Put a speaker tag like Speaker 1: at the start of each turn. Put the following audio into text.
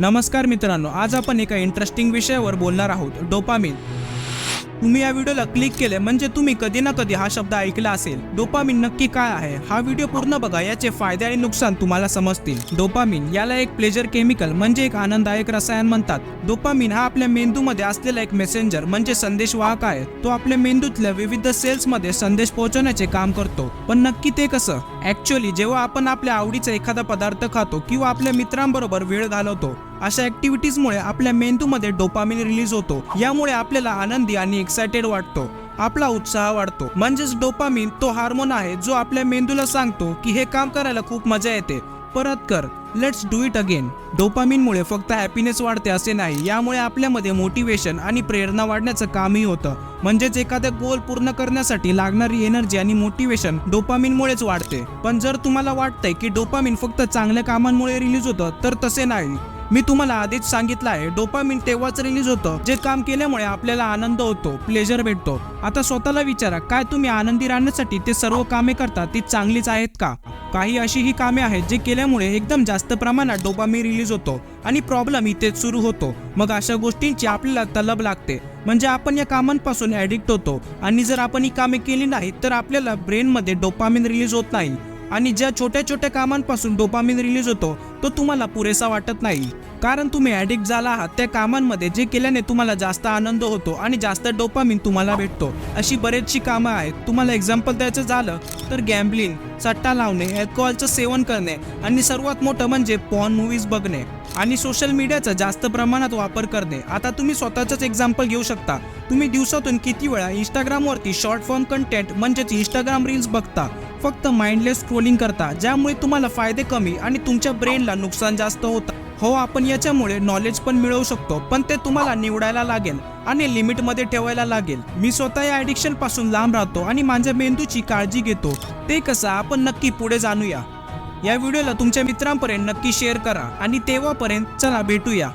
Speaker 1: नमस्कार मित्रांनो आज आपण एका इंटरेस्टिंग विषयावर बोलणार आहोत डोपामिन. तुम्ही या व्हिडिओला क्लिक केले म्हणजे तुम्ही कधी ना कधी हा शब्द ऐकला असेल. डोपामिन नक्की काय आहे? हा व्हिडिओ पूर्ण बघा याचे फायदे आणि नुकसान तुम्हाला समजतील. डोपामिन याला एक प्लेजर केमिकल म्हणजे एक आनंददायक रसायन म्हणतात. डोपामिन हा आपल्या मेंदूमध्ये असलेला एक मेसेंजर म्हणजे संदेशवाहक आहे. तो आपल्या मेंदूतल्या विविध सेल्समध्ये संदेश पोहोचवण्याचे काम करतो. पण नक्की ते कसं? ऍक्च्युअली जेव्हा आपण आपल्या आवडीचा एखादा पदार्थ खातो किंवा आपल्या मित्रांबरोबर वेळ घालवतो अशा ऍक्टिव्हिटीजमुळे आपल्या मेंदूमध्ये डोपामिन रिलीज होतो. यामुळे आपल्याला आनंदी आणि एक्सायटेड वाटतो. आपला उत्साह वाढतो. म्हणजेच डोपामिन तो हार्मोन आहे जो आपल्या मेंदूला सांगतो की हे काम करायला खूप मजा येते. परत कर. लेट्स डू इट अगेन डोपामिनमुळे फक्त हॅपीनेस वाढते असे नाही. यामुळे आपल्यामध्ये मोटिवेशन आणि प्रेरणा वाढण्याचं कामही होतं. म्हणजेच एखाद्या गोल पूर्ण करण्यासाठी लागणारी एनर्जी आणि मोटिवेशन डोपामिनमुळेच वाढते. पण जर तुम्हाला वाटतंय की डोपामिन फक्त चांगल्या कामांमुळे रिलीज होतं तर तसे नाही. मी तुम्हाला आधीच सांगितलं आहे डोपामिन तेव्हाच रिलीज होतं जे काम केल्यामुळे आपल्याला आनंद होतो प्लेजर भेटतो. आता स्वतःला विचारा काय तुम्ही आनंदी राहण्यासाठी ते सर्व कामे करता ती चांगलीच आहेत का? काही अशी ही कामे आहेत जे केल्यामुळे एकदम जास्त प्रमाणात डोपामिन रिलीज होतो आणि प्रॉब्लेम इथेच सुरू होतो. मग अशा गोष्टींची आपल्याला तलब लागते. म्हणजे आपण या कामांपासून ॲडिक्ट होतो आणि जर आपण ही कामे केली नाही तर आपल्याला ब्रेनमध्ये डोपामिन रिलीज होत नाही. आणि ज्या छोट्या छोट्या कामांपासून डोपामिन रिलीज होतो तो तुम्हाला पुरेसा वाटत नाही. कारण तुम्ही ॲडिक्ट झाला आहात त्या कामांमध्ये जे केल्याने तुम्हाला जास्त आनंद होतो आणि जास्त डोपामिन तुम्हाला भेटतो. अशी बरेचशी कामं आहेत. तुम्हाला एक्झाम्पल द्यायचं झालं तर गॅम्बलिंग सट्टा लावणे अल्कोहोलचं सेवन करणे आणि सर्वात मोठं म्हणजे पॉन मूवीज बघणे. आणि सोशल मीडियाचा जास्त प्रमाणात वापर करणे. आता तुम्ही स्वतःचंच एक्झाम्पल घेऊ शकता. तुम्ही दिवसातून किती वेळा इंस्टाग्रामवरती शॉर्ट फॉर्म कंटेंट म्हणजेच इंस्टाग्राम रील्स बघता. फक्त माइंडलेस स्क्रोलिंग करता ज्यामुळे तुम्हाला फायदे कमी आणि तुमच्या ब्रेनला नुकसान जास्त होतं. हो आपण याच्यामुळे नॉलेज पण मिळवू शकतो पण ते तुम्हाला निवडायला लागेल आणि लिमिटमध्ये ठेवायला लागेल. मी स्वतः या ॲडिक्शनपासून लांब राहतो आणि माझ्या मेंदूची काळजी घेतो. ते कसं आपण नक्की पुढे जाणूया. या व्हिडिओला तुमच्या मित्रांपर्यंत नक्की शेअर करा आणि तेव्हापर्यंत चला भेटूया.